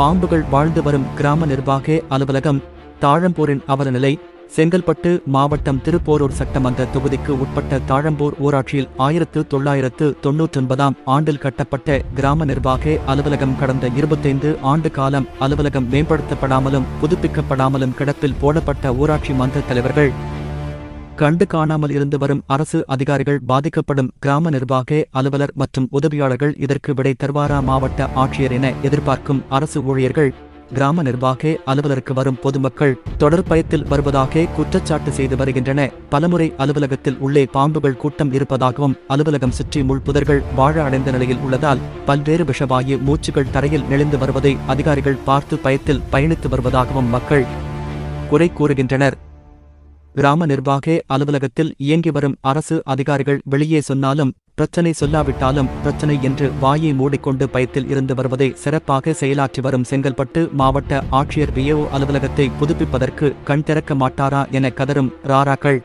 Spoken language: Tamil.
பாம்புகள் வாழ்ந்து வரும் கிராம நிர்வாக அலுவலகம் தாழம்பூரின் அவலநிலை செங்கல்பட்டு மாவட்டம் திருப்போரூர் சட்டமன்ற தொகுதிக்கு உட்பட்ட தாழம்பூர் ஊராட்சியில் ஆயிரத்து தொள்ளாயிரத்து தொன்னூற்றொன்பதாம் ஆண்டில் கட்டப்பட்ட கிராம நிர்வாக அலுவலகம் கடந்த இருபத்தைந்து ஆண்டு காலம் அலுவலகம் மேம்படுத்தப்படாமலும் புதுப்பிக்கப்படாமலும் கிடப்பில் போடப்பட்ட ஊராட்சி மன்ற தலைவர்கள் கண்டு காணாமல் இருந்து வரும் அரசு அதிகாரிகள் பாதிக்கப்படும் கிராம நிர்வாக அலுவலர் மற்றும் உதவியாளர்கள் இதற்கு விடை தருவாரா மாவட்ட ஆட்சியர் என எதிர்பார்க்கும் அரசு ஊழியர்கள் கிராம நிர்வாக அலுவலருக்கு வரும் பொதுமக்கள் தொடர் பயத்தில் வருவதாக குற்றச்சாட்டு செய்து வருகின்றன. பலமுறை அலுவலகத்தில் உள்ளே பாம்புகள் கூட்டம் இருப்பதாகவும் அலுவலகம் சுற்றி முள்புதர்கள் வாழ அடைந்த நிலையில் உள்ளதால் பல்வேறு விஷவாயு மூச்சுகள் தரையில் நெளிந்து வருவதை அதிகாரிகள் பார்த்து பயத்தில் பயணித்து வருவதாகவும் மக்கள் குறை கூறுகின்றனர். கிராம நிர்வாக அலுவலகத்தில் இயங்கி வரும் அரசு அதிகாரிகள் வெளியே சொன்னாலும் பிரச்சனை சொல்லாவிட்டாலும் பிரச்சனை என்று வாயை மூடிக்கொண்டு பயத்தில் இருந்து வருவதை சிறப்பாக செயலாற்றி வரும் செங்கல்பட்டு மாவட்ட ஆட்சியர் விஏஓ அலுவலகத்தை புதுப்பிப்பதற்கு கண் திறக்க மாட்டாரா என கதரும் ராராக்கள்.